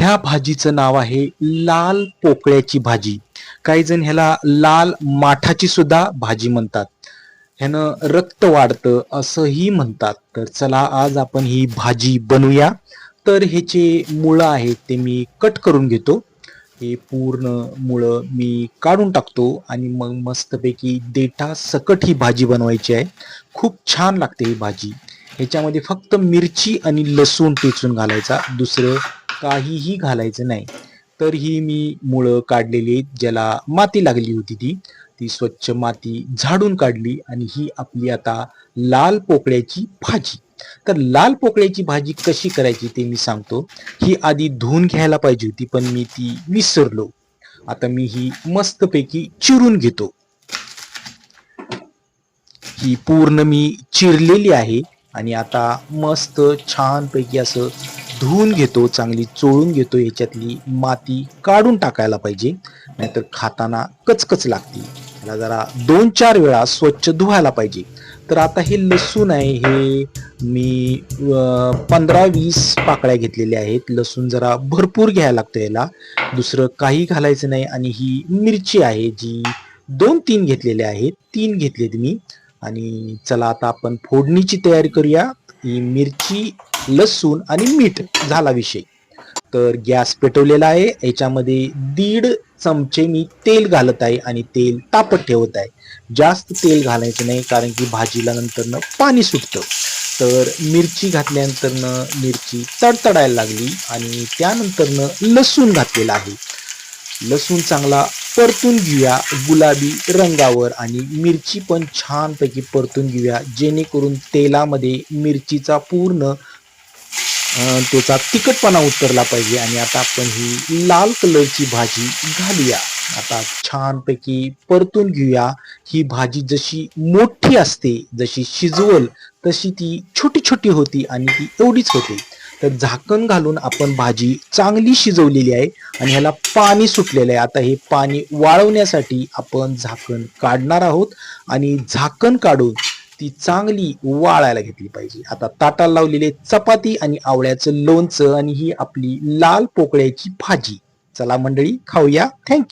ह्या भाजीचं नाव आहे लाल पोकळ्याची भाजी. काही जण ह्याला लाल माठाची सुद्धा भाजी म्हणतात. ह्यानं रक्त वाढतं असंही म्हणतात. तर चला आज आपण ही भाजी बनवूया. तर ह्याचे मुळं आहेत ते मी कट करून घेतो. हे पूर्ण मुळं मी काढून टाकतो आणि मग मस्तपैकी देठा सकट ही भाजी बनवायची आहे. खूप छान लागते ही भाजी. ह्याच्यामध्ये फक्त मिरची आणि लसूण टेचून घालायचा. दुसरं काहीही घालायचं नाही. तर ही मी मुळं काढलेली आहेत ज्याला माती लागली होती ती. ती स्वच्छ माती झाडून काढली आणि ही आपली आता लाल पोकळ्याची भाजी. तर लाल पोकळ्याची भाजी कशी करायची ते मी सांगतो. ही आधी धुवून घ्यायला पाहिजे होती पण मी ती विसरलो. आता मी ही मस्तपैकी चिरून घेतो. ही पूर्ण मी चिरलेली आहे आणि आता मस्त छानपैकी असं धुवून घेतो चांगली चोळून घेतो याच्यातली माती काढून टाकायला पाहिजे. नाहीतर खाताना कचकच लागते. त्याला जरा दोन चार वेळा स्वच्छ धुवायला पाहिजे. तर आता हे लसूण आहे हे मी पंधरा वीस पाकळ्या घेतलेल्या आहेत. लसूण जरा भरपूर घ्यायला लागतं याला. दुसरं काही घालायचं नाही आणि ही मिरची आहे जी दोन तीन घेतलेल्या आहेत. तीन घेतलेत मी. आणि चला आता आपण फोडणीची तयारी करूया. ही मिरची लसूण आणि मीठ झाला विषय. तर गॅस पेटवलेला आहे. याच्यामध्ये दीड चमचे मी तेल घालत आहे आणि तेल तापत ठेवत आहे. जास्त तेल घालायचं नाही कारण की भाजीला नंतरनं पाणी सुटतं. तर मिरची घातल्यानंतरनं मिरची तडतडायला लागली आणि त्यानंतरनं लसूण घातलेला आहे. लसूण चांगला परतून घेऊया गुलाबी रंगावर आणि मिरची पण छानपैकी परतून घेऊया. जेणेकरून तेलामध्ये मिरचीचा पूर्ण त्याचा तिखटपणा उतरला पाहिजे आणि आता आपण ही लाल कलरची भाजी घालूया. आता छानपैकी परतून घेऊया. ही भाजी जशी मोठी असते जशी शिजवल तशी ती छोटी छोटी होती आणि ती एवढीच होती. तर झाकण घालून आपण भाजी चांगली शिजवलेली आहे आणि ह्याला पाणी सुटलेलं आहे. आता हे पाणी वाळवण्यासाठी आपण झाकण काढणार आहोत आणि झाकण काढून ती चांगली वाळायला घेतली पाहिजे. आता ताटाला लावलेले चपाती आणि आवळ्याचं लोणचं आणि ही आपली लाल पोकळ्याची भाजी. चला मंडळी खाऊया. थँक्यू